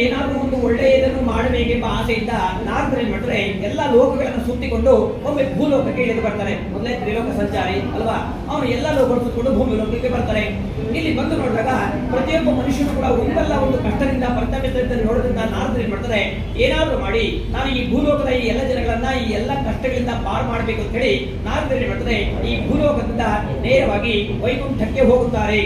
ಏನಾದರೂ ಒಂದು ಒಳ್ಳೆಯದನ್ನು ಮಾಡಬೇಕೆಂಬ ಆಸೆಯಿಂದ ನಾರದರು ಏನ್ ಮಾಡ್ತಾರೆ, ಎಲ್ಲ ಲೋಕಗಳನ್ನು ಸುತ್ತಿಕೊಂಡು ಒಮ್ಮೆ ಭೂಲೋಕಕ್ಕೆ ಇಳಿದು ಬರ್ತಾರೆ. ಮೊದಲೇ ತ್ರಿಲೋಕ ಸಂಚಾರಿ, ಅಲ್ವಾ? ಅವನು ಎಲ್ಲ ಲೋಕಗಳನ್ನು ಸುತ್ತಿಕೊಂಡು ಭೂಮಿ ಲೋಕಕ್ಕೆ ಬರ್ತಾರೆ. ಇಲ್ಲಿ ಬಂದು ನೋಡಿದಾಗ ಪ್ರತಿಯೊಬ್ಬ ಮನುಷ್ಯನು ಕೂಡ ಒಂದಲ್ಲ ಒಂದು ಕಷ್ಟದಿಂದ ಪರ್ತವ್ಯದಿಂದ ನೋಡೋದ್ರಿಂದ ನಾರದರು ಏನ್ ಮಾಡ್ತಾರೆ, ಏನಾದರೂ ಮಾಡಿ, ನಾನು ಈ ಭೂಲೋಕದ ಈ ಎಲ್ಲ ಜನಗಳನ್ನ ಈ ಎಲ್ಲ ಕಷ್ಟಗಳಿಂದ ಪಾರು ಮಾಡಬೇಕು ಅಂತ ಹೇಳಿ ನಾರದರು ಏನ್ ಮಾಡ್ತಾರೆ, ಈ ಭೂಲೋಕದಿಂದ ನೇರವಾಗಿ ವೈಕುಂಠಕ್ಕೆ ಹೋಗುತ್ತಾರೆ.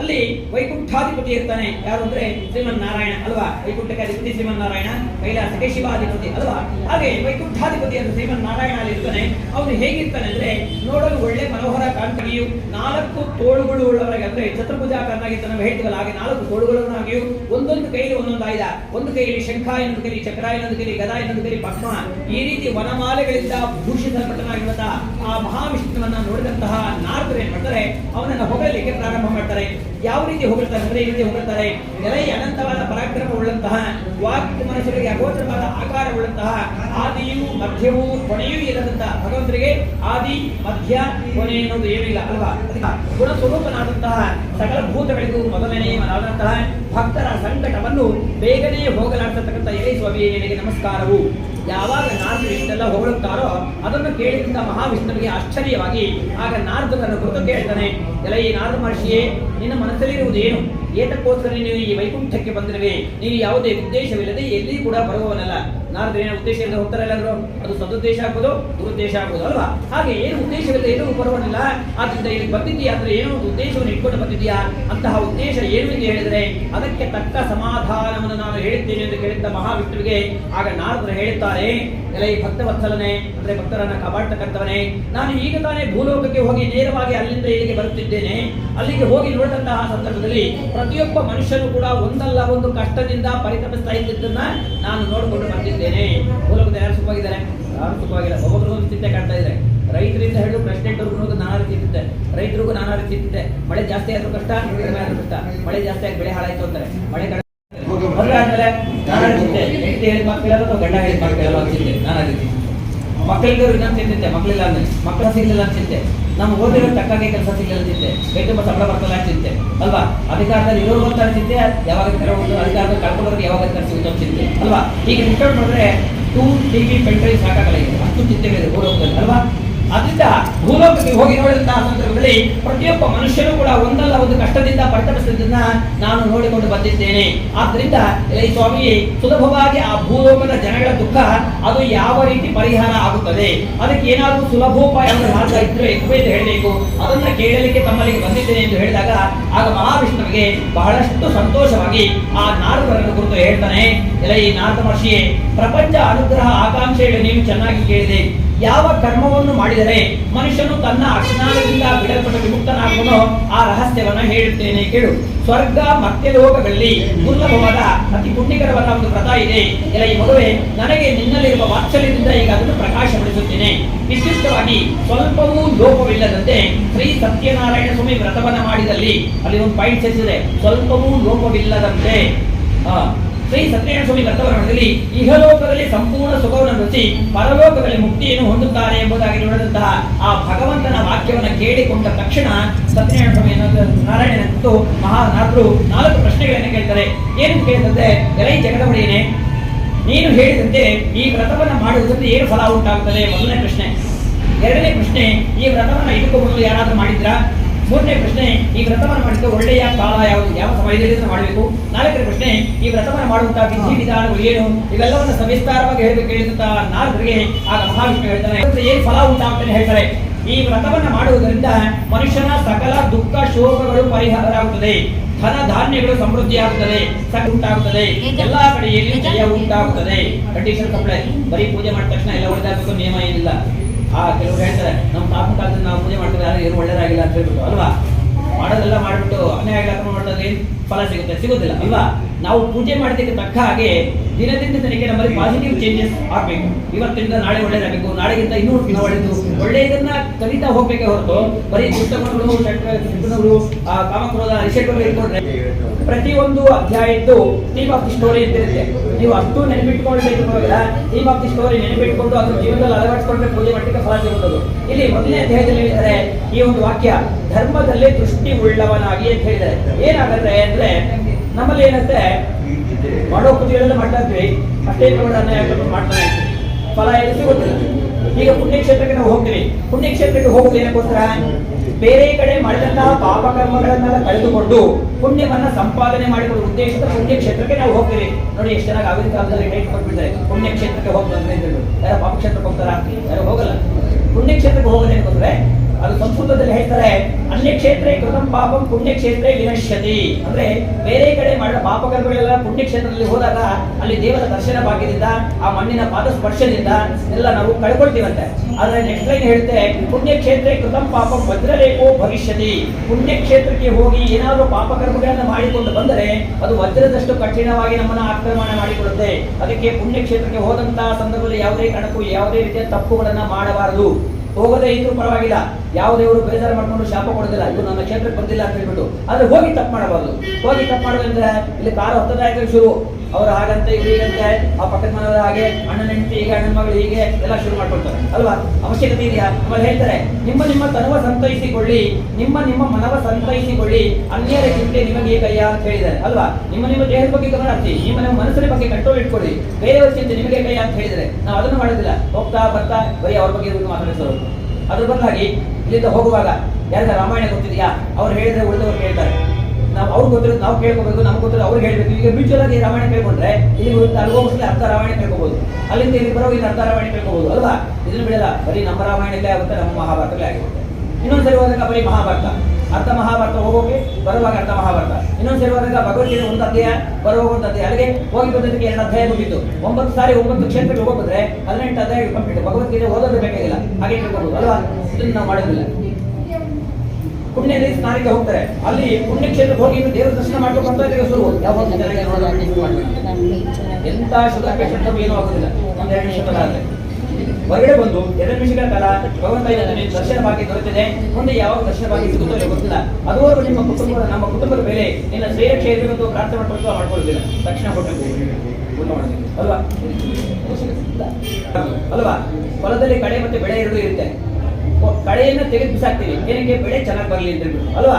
ಅಲ್ಲಿ ವೈಕುಂಠಾಧಿಪತಿ ಇರ್ತಾನೆ ಯಾರು ಅಂದ್ರೆ ಶ್ರೀಮನ್ನಾರಾಯಣ ಅಲ್ವಾ? ವೈಕುಂಠಕ್ಕೆ ಅಧಿಪತಿ ಶ್ರೀಮನ್ನಾರಾಯಣ. ಕೈಲಾಸಕ್ಕೆ ಶಿವಾಧಿಪತಿ ಅಲ್ವಾ? ಹಾಗೆ ವೈಕುಂಠಾಧಿಪತಿ ಅಂತ ಶ್ರೀಮನ್ನಾರಾಯಣ ಅಲ್ಲಿ ಇರ್ತಾನೆ. ಅವನು ಹೇಗಿರ್ತಾನೆ ಅಂದ್ರೆ ನೋಡಲು ಒಳ್ಳೆ ಮನೋಹರ ಕಾಂತಿಯು ನಾಲ್ಕು ತೋಳುಗಳು ಉಳ್ಳವರಾಗಿ ಅಂದ್ರೆ ಚತುರ್ಭುಜಾಕಾರನಾಗಿರ್ತಾನೆ ನಾವು ಹೇಳ್ತೀವಲ್ಲ ಹಾಗೆ ನಾಲ್ಕು ತೋಳುಗಳನ್ನಾಗಿಯೂ ಒಂದೊಂದು ಕೈಲಿ ಒಂದೊಂದು ಆಯ್ದ ಒಂದು ಕೈಯಲ್ಲಿ ಶಂಖ, ಇನ್ನೊಂದು ಕೈಲಿ ಚಕ್ರ, ಇನ್ನೊಂದು ಕೈಲಿ ಗದಾ, ಇನ್ನೊಂದು ಕೈಲಿ ಪದ್ಮ. ಈ ರೀತಿ ವನಮಾಲೆಗಳಿಂದ ಭೂಷಿಸಲ್ಪಟ್ಟನಾಗಿರುವಂತಹ ಆ ಮಹಾವಿಷ್ಣುವನ್ನ ನೋಡಿದಂತಹ ನಾರದರು ಏನ್ ಮಾಡ್ತಾರೆ? ಅವನನ್ನು ಹೊಗಳಲಿಕ್ಕೆ ಪ್ರಾರಂಭ ಮಾಡ್ತಾರೆ. ಯಾವ ರೀತಿ ಹೊಗಳ್ತಾರೆ ಅಂದ್ರೆ ಈ ರೀತಿ ಹೊಗಳ್ತಾರೆ. ನೆಲೆಯ ಅನಂತವಾದ ಪರಾಕ್ರಮ ಉಳ್ಳಂತಹ ವಾಕ್ ಮನುಷ್ಯರಿಗೆ ಅಗೋಚರವಾದ ಆಕಾರವುಳ್ಳಂತಹ ಆದಿಯು ಮಧ್ಯವೂ ಕೊನೆಯೂ ಇರದಂತಹ ಭಗವಂತರಿಗೆ ಆದಿ, ಮಧ್ಯ, ಕೊನೆ ಅನ್ನೋದು ಏನಿಲ್ಲ ಅಲ್ವಾ? ಗುಣ ಸ್ವರೂಪನಾದಂತಹ ಸಕಲ ಭೂತಗಳಿಗೂ ಮೊದಲನೆಯವನಾದಂತಹ ಭಕ್ತರ ಸಂಕಟವನ್ನು ಬೇಗನೆ ಹೋಗಲಾಡ್ತಕ್ಕಂಥ ಎಲೆ ಸ್ವಾಮಿ ನಿನಗೆ ನಮಸ್ಕಾರವು. ಯಾವಾಗ ನಾರದರು ಇಷ್ಟೆಲ್ಲ ಹೊಗಳುತ್ತಾರೋ ಅದನ್ನು ಕೇಳಿದಂತ ಮಹಾವಿಷ್ಣುವಿಗೆ ಆಶ್ಚರ್ಯವಾಗಿ ಆಗ ನಾರದನ್ನು ಕುರಿತು ಕೇಳ್ತಾನೆ, ಎಲ ಈ ನಾರದ ಮಹರ್ಷಿಯೇ, ನಿನ್ನ ಮನಸ್ಸಲ್ಲಿರುವುದು ಏನು ಏತಕ್ಕೋಸ್ಕರ ನೀವು ಈ ವೈಕುಂಠಕ್ಕೆ ಬಂದಿರುವೆ. ನೀವು ಯಾವುದೇ ಉದ್ದೇಶವಿಲ್ಲದೆ ಎಲ್ಲಿ ಕೂಡ ಬರುವವನಲ್ಲ. ನಾರದ್ರು ಏನೋ ಉದ್ದೇಶ ಇಲ್ಲದೆ ಹೋಗ್ತಾರೆ ಅಂದ್ರು ಅದು ಸದುದ್ದೇಶ ಆಗ್ಬೋದು, ದುರುದ್ದೇಶ ಆಗ್ಬೋದು ಅಲ್ವಾ? ಹಾಗೆ ಏನು ಉದ್ದೇಶವಿಲ್ಲದೆ ಏನೂ ಬರುವವನಿಲ್ಲ. ಆದ್ರಿಂದ ಇಲ್ಲಿ ಬಂದಿದ್ದೀಯಾ ಅಂದ್ರೆ ಏನೋ ಒಂದು ಉದ್ದೇಶವನ್ನು ಇಟ್ಕೊಂಡು ಬಂದಿದ್ದೀಯಾ? ಅಂತಹ ಉದ್ದೇಶ ಏನು ಎಂದು ಹೇಳಿದರೆ, ಅದಕ್ಕೆ ತಕ್ಕ ಸಮಾಧಾನವನ್ನು ನಾನು ಹೇಳುತ್ತೇನೆ ಎಂದು ಕೇಳಿದ್ದ ಮಹಾವಿಷ್ಣುವಿಗೆ. ಆಗ ನಾರದರು ಹೇಳುತ್ತಾರೆ ಎಲ್ಲ ಈ ಭಕ್ತವತ್ಸಲನೆ, ಅಂದ್ರೆ ಭಕ್ತರನ್ನ ಕಾಪಾಡ್ತಕ್ಕಂಥವನೇ. ನಾನು ಈಗ ತಾನೇ ಭೂಲೋಕಕ್ಕೆ ಹೋಗಿ ನೇರವಾಗಿ ಅಲ್ಲಿಂದ ಇಲ್ಲಿಗೆ ಬರುತ್ತಿದ್ದೇನೆ. ಅಲ್ಲಿಗೆ ಹೋಗಿ ನೋಡಿದಂತಹ ಸಂದರ್ಭದಲ್ಲಿ ಪ್ರತಿಯೊಬ್ಬ ಮನುಷ್ಯನು ಕೂಡ ಒಂದಲ್ಲ ಒಂದು ಕಷ್ಟದಿಂದ ಪರಿತಪಿಸ್ತಾ ಇದ್ದಿದ್ದನ್ನ ನಾನು ನೋಡಿಕೊಂಡು ಬಂದಿದ್ದೇನೆ. ಮೂಲಕ ಯಾರು ಸುಖವಾಗಿದ್ದಾರೆ ಯಾರು ಸುಖವಾಗಿಲ್ಲ ಒಬ್ಬೊಬ್ರು ಒಂದು ಚಿಂತೆ ಕಾಣ್ತಾ ಇದ್ದಾರೆ ರೈತರಿಂದ ಹಿಡಿದು ಪ್ರೆಸಿಡೆಂಟ್ವರೆಗೂ ನಾನಾ ರೀತಿ ಇರುತ್ತೆ ರೈತರಿಗೂ ನಾನಾ ರೀತಿ ಇರುತ್ತೆ ಮಳೆ ಜಾಸ್ತಿ ಆದ್ರೂ ಕಷ್ಟ ಕಡಿಮೆ ಆದ್ರೂ ಕಷ್ಟ. ಮಳೆ ಜಾಸ್ತಿ ಆಗಿ ಬೆಳೆ ಹಾಳಾಯ್ತು ಅಂತಾರೆ. ಮಳೆ ಕಡಿಮೆ ಆದ್ಮೇಲೆ ನಾನಾ ರೀತಿ ಹೆಂಡತಿ ಹೇಳಿದ ಮಾತು ಕೇಳಲ್ಲ ಅಥವಾ ಗಂಡ ಹೇಳಿದ ಮಾತು ಕೇಳಲ್ಲ ಅಂತ ಚಿಂತೆ. ನಾನಾ ರೀತಿ ಮಕ್ಕಳಿಗೆ ಇನ್ನೊಂದು ಚಿಂತೆ. ಮಕ್ಕಳಿಲ್ಲ ಅಂದ್ರೆ ಮಕ್ಕಳ ಸಿಗ್ಲಿಲ್ಲ ಅಂತ ಚಿಂತೆ. ನಮ್ಮ ಓದಿರೋ ತಕ್ಕಾಗೆ ಕೆಲಸ ಸಿಗಲ್ತಿದ್ದೆ ತುಂಬ ಸಂಬಳ ಬರ್ತಾ ಅಂತ ಚಿಂತೆ ಅಲ್ವಾ? ಅಧಿಕಾರದಲ್ಲಿ ಇರೋರು ಅಂತ ಚಿಂತೆ ಯಾವಾಗ ಅಧಿಕಾರದಲ್ಲಿ ಕಳ್ಕೊಂಡ್ರೆ ಯಾವಾಗ ಅಧಿಕಾರ ಸಿಗುತ್ತೋ ಅಲ್ವಾ? ಹೀಗೆ ರಿಟರ್ನ್ ನೋಡಿದ್ರೆ ಟೂ ಟಿ ವಿ ಪೆಂಟ್ರೈ ಸಾಕಾಗಲ್ಲ ಹತ್ತು ಅಷ್ಟು ಚಿಂತೆಗಳಿದೆ ಓಡೋಗ್ತದೆ. ಅಲ್ವಾ? ಅದರಿಂದ ಭೂಲೋಕಕ್ಕೆ ಹೋಗಿ ನೋಡಿದಂತಹ ಸಂದರ್ಭದಲ್ಲಿ ಪ್ರತಿಯೊಬ್ಬ ಮನುಷ್ಯನು ಕೂಡ ಒಂದಲ್ಲ ಒಂದು ಕಷ್ಟದಿಂದ ಪರಿತಪಿಸಿದ್ದನ್ನ ನಾನು ನೋಡಿಕೊಂಡು ಬಂದಿದ್ದೇನೆ. ಆದ್ರಿಂದ ಈ ಸ್ವಾಮಿ, ಸುಲಭವಾಗಿ ಆ ಭೂಲೋಕದ ಜನಗಳ ದುಃಖ ಅದು ಯಾವ ರೀತಿ ಪರಿಹಾರ ಆಗುತ್ತದೆ? ಅದಕ್ಕೆ ಏನಾದರೂ ಸುಲಭೋಪಾಯ ಮಾರ್ಗ ಇದ್ರೆ ಎಂದು ಹೇಳಬೇಕು. ಅದನ್ನ ಕೇಳಲಿಕ್ಕೆ ತಮ್ಮಲ್ಲಿಗೆ ಬಂದಿದ್ದೇನೆ ಎಂದು ಹೇಳಿದಾಗ ಆಗ ಮಹಾವಿಷ್ಣುವಿಗೆ ಬಹಳಷ್ಟು ಸಂತೋಷವಾಗಿ ಆ ನಾರದರನ್ನು ಕುರಿತು ಹೇಳ್ತಾನೆ ಎಲೈ ನಾರದ ಮಹರ್ಷಿಯೇ ಪ್ರಪಂಚ ಅನುಗ್ರಹ ಆಕಾಂಕ್ಷೆಗಳು ನೀವು ಚೆನ್ನಾಗಿ ಕೇಳಿದೆ. ಯಾವ ಕರ್ಮವನ್ನು ಮಾಡಿದರೆ ಮನುಷ್ಯನು ತನ್ನ ಅಜ್ಞಾನದಿಂದ ಬಿಡಲ್ಪಟ್ಟು ವಿಮುಕ್ತನಾಗುವನೋ ಆ ರಹಸ್ಯವನ್ನ ಹೇಳುತ್ತೇನೆ ಕೇಳು. ಸ್ವರ್ಗ ಮತ್ತೆ ಲೋಕಗಳಲ್ಲಿ ದುರ್ಲಭವಾದ ಅತಿ ಪುಣ್ಯಕರವಾದ ಒಂದು ವ್ರತ ಇದೆ. ಎಲ್ಲ ಈ ಮದುವೆ ನನಗೆ ನಿನ್ನಲ್ಲಿರುವ ವಾತ್ಸಲ್ಯದಿಂದ ಈಗ ಅದನ್ನು ಪ್ರಕಾಶಪಡಿಸುತ್ತೇನೆ ವಿಶಿಷ್ಟವಾಗಿ ಸ್ವಲ್ಪವೂ ಲೋಪವಿಲ್ಲದಂತೆ ಶ್ರೀ ಸತ್ಯನಾರಾಯಣ ಸ್ವಾಮಿ ವ್ರತವನ್ನ ಮಾಡಿದಲ್ಲಿ ಅಲ್ಲಿ ಒಂದು ಪಾಯಿಂಟ್ ಸೇರಿಸಿದೆ. ಸ್ವಲ್ಪವೂ ಲೋಪವಿಲ್ಲದಂತೆ. ಆ, ಶ್ರೀ ಸತ್ಯನಾರಾಯಣ ಸ್ವಾಮಿ ವ್ರತವರಣದಲ್ಲಿ ಇಹಲೋಕದಲ್ಲಿ ಸಂಪೂರ್ಣ ಸುಖವನ್ನು ರಚಿ ಪರಲೋಕದಲ್ಲಿ ಮುಕ್ತಿಯನ್ನು ಹೊಂದುತ್ತಾರೆ ಎಂಬುದಾಗಿ ನೋಡಿದಂತಹ ಆ ಭಗವಂತನ ವಾಕ್ಯವನ್ನು ಕೇಳಿಕೊಂಡ ತಕ್ಷಣ ಸತ್ಯನಾರಾಯಣ ಸ್ವಾಮಿ ನಾರಾಯಣ ಕುರಿತು ಮಹಾನಾಥರು ನಾಲ್ಕು ಪ್ರಶ್ನೆಗಳನ್ನು ಕೇಳ್ತಾರೆ. ಏನು ಕೇಳಿದಂತೆ ಎಲೈ ಜಗದವಡಿಯೇನೆ ನೀನು ಹೇಳಿದಂತೆ ಈ ವ್ರತವನ್ನು ಮಾಡುವುದರಿಂದ ಏನು ಫಲ ಉಂಟಾಗುತ್ತದೆ? ಮೊದಲನೇ ಪ್ರಶ್ನೆ. ಎರಡನೇ ಪ್ರಶ್ನೆ, ಈ ವ್ರತವನ್ನು ಮೊದಲು ಯಾರಾದರೂ ಮಾಡಿದ್ರಾ? ಮೂರನೇ ಪ್ರಶ್ನೆ ಈ ವ್ರತವನ್ನು ಮಾಡಿದ ಒಳ್ಳೆಯ ಕಾಲ ಯಾವುದು? ಯಾವ ಸಮಯದಲ್ಲಿ ಮಾಡಬೇಕು? ನಾಲ್ಕನೇ ಪ್ರಶ್ನೆ ಈ ವ್ರತವನ್ನು ಮಾಡುವಂತಹ ವಿಧಿ ವಿಧಾನಗಳು ಏನು? ಇವೆಲ್ಲವನ್ನು ಸವಿಸ್ತಾರವಾಗಿ ಹೇಳಬೇಕು ಹೇಳಿದಂತಹ ನಾಲ್ಕರಿಗೆ ಆಗ ಮಹಾವಿಷ್ಣು ಹೇಳ್ತಾರೆ ಏನು ಫಲ ಉಂಟಾಗ್ತಾನೆ ಹೇಳ್ತಾರೆ. ಈ ವ್ರತವನ್ನ ಮಾಡುವುದರಿಂದ ಮನುಷ್ಯನ ಸಕಲ ದುಃಖ ಶೋಕಗಳು ಪರಿಹಾರ ಆಗುತ್ತದೆ ಧನ ಧಾನ್ಯಗಳು ಸಮೃದ್ಧಿಯಾಗುತ್ತದೆ ಉಂಟಾಗುತ್ತದೆ. ಎಲ್ಲಾ ಕಡೆಯಲ್ಲಿ ಜಯ ಉಂಟಾಗುತ್ತದೆ. ಕಂಡೀಷನ್ ಕಂಪ್ಲೈ ಬರೀ ಪೂಜೆ ಮಾಡಿದ ತಕ್ಷಣ ಎಲ್ಲ ಒಳ್ಳೆದಾಗಬೇಕು ನಿಯಮ ಏನಿಲ್ಲ. ಆ ಕೆಲವರು ಹೇಳ್ತಾರೆ ನಮ್ಮ ತಾತನ ಕಾಲದಲ್ಲಿ ನಾವು ಪೂಜೆ ಮಾಡ್ತೀವಿ ಯಾರು ಏನು ಒಳ್ಳೇದಾಗಿಲ್ಲ ಅಂತ ಹೇಳ್ಬಿಟ್ಟು, ಅಲ್ವಾ? ಮಾಡೋದೆಲ್ಲ ಮಾಡಿಬಿಟ್ಟು ಅನ್ಯಾಯ ಅಕ್ರಮ ಏನು ಫಲ ಸಿಗುತ್ತೆ? ಸಿಗೋದಿಲ್ಲ, ಅಲ್ವಾ? ನಾವು ಪೂಜೆ ಮಾಡಿದ್ದಕ್ಕೆ ತಕ್ಕ ಹಾಗೆ ದಿನದಿಂದ ದಿನಕ್ಕೆ ನಮ್ಮಲ್ಲಿ ಪಾಸಿಟಿವ್ ಚೇಂಜಸ್ ಆಗಬೇಕು. ಇವತ್ತಿಂದ ನಾಳೆ ಒಳ್ಳೇದಾಗಬೇಕು. ನಾಳೆಗಿಂತ ಇನ್ನೂ ಒಳ್ಳೇದು. ಒಳ್ಳೆಯದನ್ನ ಕಲಿತಾ ಹೋಗ್ಬೇಕೆ ಹೊರತು ಬರೀ ದುಷ್ಟಗುಣಗಳು ಆ ಕಾಮಕ್ರೋಧ ರಿಷಟ್ಗಳು ಇಟ್ಕೊಂಡ್ರೆ ಪ್ರತಿಯೊಂದು ಅಧ್ಯಾಯದ್ದು ಥೀಮ್ ಆಫ್ ದಿ ಸ್ಟೋರಿ ಅಂತ ಇರುತ್ತೆ. ನೀವು ಅಷ್ಟು ನೆನಪಿಟ್ಕೊಳ್ಬೇಕು ಥೀಮ್ ಆಫ್ ದಿ ಸ್ಟೋರಿ ನೆನಪಿಟ್ಕೊಂಡು ಅದು ಜೀವನದಲ್ಲಿ ಅಳವಡಿಸ್ಕೊಂಡ್ರೆ ಪೂಜೆ ಮಟ್ಟಿಗೆ ಫಲ ಸಿಗುತ್ತದೆ. ಇಲ್ಲಿ ಮೊದಲನೇ ಅಧ್ಯಾಯದಲ್ಲಿ ಹೇಳಿದ್ದಾರೆ, ಈ ಒಂದು ವಾಕ್ಯ, ಧರ್ಮದಲ್ಲಿ ದೃಷ್ಟಿ ಉಳ್ಳವನಾಗಿ ಅಂತ ಹೇಳಿದ್ದಾರೆ. ಏನಾಗುತ್ತೆ ಅಂದ್ರೆ, ನಮ್ಮಲ್ಲಿ ಏನಂತೆ ಮಾಡೋ ಪೂಜೆಗಳೆಲ್ಲ ಮಾಡ್ತಾ ಇದ್ವಿ. ಅಷ್ಟೇ ಮಾಡ್ತಾನೆ ಫಲ ಏನು ಸಿಗುತ್ತಿಲ್ಲ ಈಗ ಪುಣ್ಯಕ್ಷೇತ್ರಕ್ಕೆ ನಾವು ಹೋಗ್ತೀವಿ. ಪುಣ್ಯಕ್ಷೇತ್ರಕ್ಕೆ ಹೋಗುದು ಏನಕ್ಕೋಸ್ಕರ? ಬೇರೆ ಕಡೆ ಮಾಡಿದಂತಹ ಪಾಪ ಕರ್ಮಗಳನ್ನೆಲ್ಲ ಕಳೆದುಕೊಂಡು ಪುಣ್ಯವನ್ನ ಸಂಪಾದನೆ ಮಾಡಿಕೊಳ್ಳುವ ಉದ್ದೇಶದ ಪುಣ್ಯಕ್ಷೇತ್ರಕ್ಕೆ ನಾವು ಹೋಗ್ತೀವಿ. ನೋಡಿ, ಎಷ್ಟು ಚೆನ್ನಾಗಿ ಆಗಿನ ಕಾಲದಲ್ಲಿ ಡೇಟ್ ಕೊಟ್ಬಿಡ್ತಾರೆ ಪುಣ್ಯಕ್ಷೇತ್ರಕ್ಕೆ ಹೋಗ್ತಾರೆ ಅಂತ ಪಾಪ ಯಾರು ಪಾಪಕ್ಷೇತ್ರಕ್ಕೆ ಹೋಗ್ತಾರ ಯಾರು ಹೋಗಲ್ಲ. ಪುಣ್ಯಕ್ಷೇತ್ರಕ್ಕೆ ಹೋಗೋದೇನಂದ್ರೆ ಅದು ಸಂಸ್ಕೃತದಲ್ಲಿ ಹೇಳ್ತಾರೆ, ಅನ್ಯಕ್ಷೇತ್ರೇ ಕೃತಂ ಪಾಪಂ ಪುಣ್ಯಕ್ಷೇತ್ರ ವಿನಶ್ಯತಿ. ಅಂದ್ರೆ ಬೇರೆ ಕಡೆ ಮಾಡಿದ ಪಾಪಕರ್ಮಗಳೆಲ್ಲ ಪುಣ್ಯಕ್ಷೇತ್ರದಲ್ಲಿ ಹೋದಾಗ ಅಲ್ಲಿ ದೇವರ ದರ್ಶನ ಭಾಗ್ಯದಿಂದ, ಆ ಮಣ್ಣಿನ ಪಾದ ಸ್ಪರ್ಶದಿಂದ ಎಲ್ಲ ನಾವು ಕಳ್ಕೊಳ್ತೀವಂತೆ. ಆದ್ರೆ ನೆಕ್ಸ್ಟ್ ಲೈನ್ ಹೇಳುತ್ತೆ, ಪುಣ್ಯಕ್ಷೇತ್ರ ಕೃತಂ ಪಾಪಂ ವಜ್ರರೇಖೋ ಭವಿಷ್ಯತಿ. ಪುಣ್ಯಕ್ಷೇತ್ರಕ್ಕೆ ಹೋಗಿ ಏನಾದರೂ ಪಾಪಕರ್ಮಗಳನ್ನು ಮಾಡಿಕೊಂಡು ಬಂದರೆ ಅದು ವಜ್ರದಷ್ಟು ಕಠಿಣವಾಗಿ ನಮ್ಮನ್ನ ಆಕ್ರಮಣ ಮಾಡಿಕೊಡುತ್ತೆ. ಅದಕ್ಕೆ ಪುಣ್ಯಕ್ಷೇತ್ರಕ್ಕೆ ಹೋದಂತಹ ಸಂದರ್ಭದಲ್ಲಿ ಯಾವುದೇ ಕಾರಣಕ್ಕೂ ಯಾವುದೇ ರೀತಿಯ ತಪ್ಪುಗಳನ್ನ ಮಾಡಬಾರದು. ಹೋಗದೇ ಇದ್ರು ಪರವಾಗಿಲ್ಲ. ಯಾವ ದೇವರು ಬೇಜಾರು ಮಾಡ್ಕೊಂಡು ಶಾಪ ಕೊಡೋದಿಲ್ಲ. ಇದು ನನ್ನ ಕ್ಷೇತ್ರಕ್ಕೆ ಬಂದಿಲ್ಲ ಅಂತ ಹೇಳ್ಬಿಟ್ಟು. ಆದ್ರೆ ಹೋಗಿ ತಪ್ಪು ಮಾಡಬಾರ್ದು. ಹೋಗಿ ತಪ್ಪು ಮಾಡೋದಂದ್ರೆ ಇಲ್ಲಿ ಕಾರು ಹತ್ತದಾಯಕ ಶುರು. ಅವ್ರು ಹಾಗಂತೆ, ಇವ್ರು ಆ ಪಕ್ಕದ ಮನೆಯವ್ರ ಹಾಗೆ, ಅಣ್ಣನ ಹೆಂಡತಿ ಹೀಗೆ, ಅಣ್ಣನ ಮಗಳು ಹೀಗೆ, ಎಲ್ಲ ಶುರು ಮಾಡ್ಕೊಳ್ತಾರೆ. ಅಲ್ವಾ? ಅವಶ್ಯಕತೆ ಇದೆಯಾ? ಆಮೇಲೆ ಹೇಳ್ತಾರೆ, ನಿಮ್ಮ ನಿಮ್ಮ ತನವ ಸಂತೈಸಿಕೊಳ್ಳಿ, ನಿಮ್ಮ ನಿಮ್ಮ ಮನವ ಸಂತೈಸಿಕೊಳ್ಳಿ, ಅನ್ಯರ ಚಿಂತೆ ನಿಮಗೆ ಕೈಯ ಅಂತ ಹೇಳಿದ್ದಾರೆ. ಅಲ್ವಾ? ನಿಮ್ಮ ನಿಮ್ಮ ದೇಹದ ಬಗ್ಗೆ ಗಮನ ನಿಮ್ಮ ನಿಮ್ಮ ಮನಸ್ಸಿನ ಬಗ್ಗೆ ಕಂಟ್ರೋಲ್ ಇಟ್ಕೊಳ್ಳಿ. ಬೇರೆಯವ್ರ ಚಿಂತೆ ನಿಮಗೆ ಕೈಯ ಅಂತ ಹೇಳಿದರೆ ನಾವು ಅದನ್ನು ಮಾಡೋದಿಲ್ಲ. ಹೋಗ್ತಾ ಬರ್ತಾ ಬರೀ ಅವ್ರ ಬಗ್ಗೆ ಮಾತಾಡಿಸೋರು ಅದ್ರ ಬದಲಾಗಿ ಇಲ್ಲಿಂದ ಹೋಗುವಾಗ ಯಾರಿಗ ರಾಮಾಯಣ ಗೊತ್ತಿದೆಯಾ? ಅವ್ರು ಹೇಳಿದ್ರೆ ಉಳಿದವ್ರು ಕೇಳ್ತಾರೆ. ನಾವು ಅವ್ರು ಗೊತ್ತಿರೋದು ನಾವು ಕೇಳ್ಕೋಬೇಕು, ನಮ್ಗೆ ಗೊತ್ತಿರೋದು ಅವ್ರಿಗೆ ಹೇಳ್ಬೇಕು. ಈಗ ಮ್ಯೂಚುವಲ್ ಆಗಿ ರಾಮಾಯಣ ಕೇಳ್ಕೊಂಡ್ರೆ ಇಲ್ಲಿ ಅಲ್ಗೋಗಿಸ್ಲಿ ಅರ್ಥ ರಾಮಾಯಣ ಕೇಳ್ಕೋಬಹುದು ಅಲ್ಲಿಂದ ಇಲ್ಲಿ ಬರೋ ಇಲ್ಲಿ ಅರ್ಥ ರಾಮಾಯಣ ಕೇಳ್ಕೋಬಹುದು ಅಲ್ವಾ? ಇದನ್ನು ಬಿಡಲ್ಲ. ಬರೀ ನಮ್ಮ ರಾಮಾಯಣಲ್ಲೇ ಆಗುತ್ತೆ, ನಮ್ಮ ಮಹಾಭಾರತಲ್ಲೇ ಆಗಿರುತ್ತೆ. ಇನ್ನೊಂದ್ಸರಿ ಹೋದಾಗ ಬರೀ ಮಹಾಭಾರತ. ಅರ್ಧ ಮಹಾಭಾರತ ಹೋಗೋಕೆ ಬರುವಾಗ ಅರ್ಧ ಮಹಾಭಾರತ ಇನ್ನೊಂದ್ಸರಿ ಹೋದಾಗ ಭಗವದ್ಗೀತೆ ಒಂದು ಅಧ್ಯಾಯ ಬರುವಾಗ ಅಧ್ಯಾಯ. ಅಲ್ಲಿಗೆ ಹೋಗಿ ಬಂದದಕ್ಕೆ ಎರಡು ಅಧ್ಯಾಯ ಮುಗಿತು. ಒಂಬತ್ತು ಸಾರಿ ಒಂಬತ್ತು ಕ್ಷೇತ್ರಕ್ಕೆ ಹೋಗೋದ್ರೆ ಹದಿನೆಂಟು ಅಧ್ಯಾಯ ಕಂಪ್ಲೀಟ್ ಭಗವದ್ಗೀತೆ ಓದೋದು ಬೇಕಾಗಿಲ್ಲ. ಹಾಗೆ ಕೇಳ್ಕೋಬಹುದು ಅಲ್ವಾ? ಇದನ್ನು ನಾವು ಮಾಡೋದಿಲ್ಲ. ಪುಣ್ಯದಲ್ಲಿ ಸ್ನಾನಕ್ಕೆ ಹೋಗ್ತಾರೆ. ಅಲ್ಲಿ ಪುಣ್ಯಕ್ಷೇತ್ರಕ್ಕೆ ಹೋಗಿ ಇನ್ನು ದೇವರ ದರ್ಶನ ಇದ್ರೆ ಶುರು ಮಾಡ್ಬೇಕು. ಎಂತ ಶುದ್ಧ ಏನೂ ಆಗುದಿಲ್ಲ. ಒಂದೆರಡು ನಿಮಿಷ ಹೊರಗಡೆ ಬಂದು ಎರಡು ನಿಮಿಷಗಳ ಕಾಲ ಭಗವಂತ ದರ್ಶನ ಭಾಗ್ಯ ದೊರೆತಿದೆ ಮುಂದೆ ಯಾವ ದರ್ಶನ ಭಾಗ್ಯ ಸಿಗುತ್ತೋ ಗೊತ್ತಿಲ್ಲ. ಅದುವರೆಗೂ ನಿಮ್ಮ ಕುಟುಂಬದ ನಮ್ಮ ಕುಟುಂಬದ ಮೇಲೆ ನಿನ್ನ ಶ್ರೇಯ ಕ್ಷೇತ್ರ ಅಂತ ಪ್ರಾರ್ಥನೆ ಮಾಡ್ಕೊಂಡು ಮಾಡ್ಕೊಳ್ಳೋದಿಲ್ಲ ತಕ್ಷಣ ಕೊಟ್ಟು ಅಲ್ವಾ? ಅಲ್ವಾ? ಹೊಲದಲ್ಲಿ ಕಡೆ ಮತ್ತೆ ಬೆಳೆ ಎರಡು ಇರುತ್ತೆ. ಕಳೆಯನ್ನು ತೆಗೆದು ಬಿಸಾಕ್ತೀವಿ. ಏನಕ್ಕೆ? ಬೆಳೆ ಚೆನ್ನಾಗಿ ಬರಲಿ ಅಂತ ಹೇಳ್ಬಿಟ್ಟು. ಅಲ್ವಾ?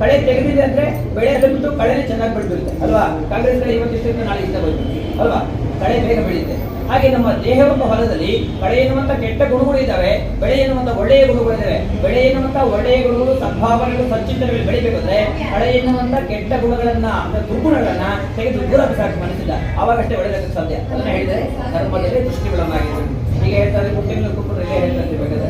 ಕಳೆ ತೆಗೆದಿದೆ ಅಂದ್ರೆ ಬೆಳೆ ಅದನ್ಬಿಟ್ಟು ಕಳೆನೇ ಚೆನ್ನಾಗಿ ಬೆಳೆದಿರುತ್ತೆ ಅಲ್ವಾ? ಕಾಂಗ್ರೆಸ್ ಇವತ್ತು ನಾಳೆ ಇಷ್ಟ ಬಂತು. ಅಲ್ವಾ? ಕಳೆ ಬೇಗ ಬೆಳೆಯುತ್ತೆ. ಹಾಗೆ ನಮ್ಮ ದೇಹವನ್ನು ಹೊಲದಲ್ಲಿ ಬೆಳೆ ಎನ್ನುವಂತ ಕೆಟ್ಟ ಗುಣಗಳು ಇದ್ದಾವೆ, ಬೆಳೆ ಎನ್ನುವಂತ ಒಳ್ಳೆಯ ಗುಣಗಳು ಇದ್ದಾವೆ. ಬೆಳೆ ಎನ್ನುವಂತ ಒಳ್ಳೆಯ ಗುಣಗಳು ಸದ್ಭಾವನೆಗಳು ಸಚ್ಚಿಂತನೆಗಳು ಬೆಳಿಬೇಕಾದ್ರೆ ಬೆಳೆ ಎನ್ನುವಂತ ಕೆಟ್ಟ ಗುಣಗಳನ್ನ ಅಂದ್ರೆ ದುರ್ಗುಣಗಳನ್ನ ತೆಗೆದು ದೂರ ಸಾಕು ಮನಸ್ಸಿಂದ. ಅವಾಗಷ್ಟೇ ಒಳ್ಳೆಯದಕ್ಕೆ ಸಾಧ್ಯ. ಅದನ್ನ ಹೇಳಿದರೆ ಧರ್ಮದಲ್ಲಿ ದೃಷ್ಟಿಗಳನ್ನಾಗಿದೆ ಹೀಗೆ ಹೇಳ್ತಾರೆ ಕುಟುಂಬ ಹೇಳ್ತಾರೆ ಬೇಕಾದ್ರೆ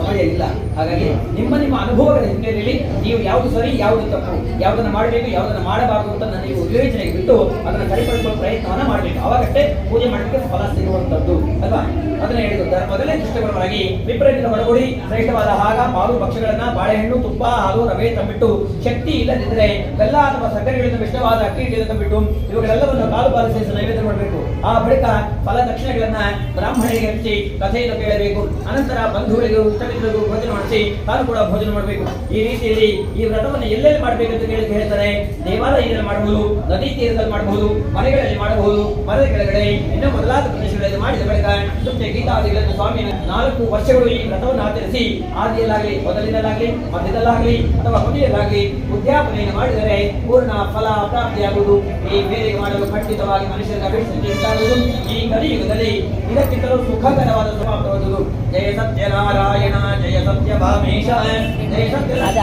ಸಮಯ ಇಲ್ಲ. ಹಾಗಾಗಿ ನಿಮ್ಮ ನಿಮ್ಮ ಅನುಭವಗಳ ಹಿನ್ನೆಲೆಯಲ್ಲಿ ನೀವು ಯಾವುದು ಸರಿ, ಯಾವುದು ತಪ್ಪು, ಯಾವುದನ್ನ ಮಾಡಬೇಕು, ಯಾವುದನ್ನ ಮಾಡಬಾರದು ಅಂತ ನನಗೆ ಉತ್ತೇಜನೆ ಬಿಟ್ಟು ಅದನ್ನ ಸರಿಪಡಿಸುವ ಪ್ರಯತ್ನವನ್ನ ಮಾಡಬೇಕು. ಅವಾಗಷ್ಟೇ ಪೂಜೆ ಮಾಡಲಿಕ್ಕೆ ಫಲ ಸಿಗುವಂತದ್ದು, ಅಲ್ವಾ? ಅದನ್ನ ಹೇಳಿದ್ದು ಧರ್ಮದಲ್ಲೇ ದೃಷ್ಟಿಗಳಾಗಿ ವಿಪರೀತ ಒಳಗೂಡಿ ಶ್ರೇಷ್ಠವಾದ ಹಾಗ ಪಾಲು ಪಕ್ಷಗಳನ್ನ, ಬಾಳೆಹಣ್ಣು, ತುಪ್ಪ, ಹಾಲು, ರವೆ ತಂಬಿಟ್ಟು ಶಕ್ತಿ ಇಲ್ಲದಿದ್ದರೆ ಬೆಲ್ಲ ಅಥವಾ ಸಕ್ಕರೆಗಳನ್ನು ಇಷ್ಟವಾದ ಅಕ್ಕಿ ಹಿಟ್ಟಿಯನ್ನು ತಂಬಿಟ್ಟು ಇವುಗಳೆಲ್ಲವನ್ನು ಕಾಲು ಪಾಲು ಸೇರಿಸಿ ನೈವೇದ್ಯ ಮಾಡಬೇಕು. ಆ ಬಳಿಕ ಫಲ ದಕ್ಷಿಣೆಗಳನ್ನ ಬ್ರಾಹ್ಮಣರಿಗೆ ಹಂಚಿ ಕಥೆಯನ್ನು ಕೇಳಬೇಕು. ಅನಂತರ ಬಂಧುಗಳಿಗೂ ಇಷ್ಟಮಿತ್ರರಿಗೂ ಭೋಜನ ಮಾಡಿಸಿ ತಾನು ಕೂಡ ಭೋಜನ ಮಾಡಬೇಕು. ಈ ರೀತಿಯಲ್ಲಿ ಈ ವ್ರತವನ್ನು ಎಲ್ಲೆಲ್ಲಿ ಮಾಡಬೇಕು ಅಂತ ಕೇಳಿ ಹೇಳ್ತಾರೆ ದೇವಾಲಯದಲ್ಲಿ ಮಾಡಬಹುದು ನದಿ ತೀರದಲ್ಲಿ ಮಾಡಬಹುದು ಮನೆಗಳಲ್ಲಿ ಮಾಡಬಹುದು. ಮರದ ಕೆಳಗಡೆ, ಇನ್ನೂ ಮೊದಲಾದ ಪ್ರದೇಶಗಳಲ್ಲಿ ಮಾಡಿದ ಬಳಿಕ ಸುಮ್ಮನೆ ಗೀತಾದಿಗಳನ್ನು ಸ್ವಾಮಿಯ ನಾಲ್ಕು ವರ್ಷಗಳು ಈ ವ್ರತವನ್ನು ಆಚರಿಸಿ ಆದಿಯಲ್ಲಾಗಲಿ, ಮೊದಲಿನಲ್ಲಾಗಲಿ, ಮಧ್ಯದಲ್ಲಾಗಲಿ ಅಥವಾ ಕೊನೆಯಲ್ಲಾಗಲಿ ಉದ್ಯಾಪನೆಯನ್ನು ಮಾಡಿದರೆ ಪೂರ್ಣ ಫಲ ಪ್ರಾಪ್ತಿಯಾಗುವುದು. ಈ ಬೇರೆ ಮಾಡಲು ಖಂಡಿತವಾಗಿ ಮನುಷ್ಯರನ್ನು ಅಭಿವೃದ್ಧಿ ಈ ಕಲಿಯುಗದಲ್ಲಿ ಇದಕ್ಕಿಂತಲೂ ಸುಖಕರವಾದ ಸಮಾಪ್ತವಾದುದು ಜಯ ಸತ್ಯನಾರಾಯಣ. ಜಯ ಸತ್ಯ ಭಾಮೇಶ ಜಯ ಸತ್ಯ ಅದು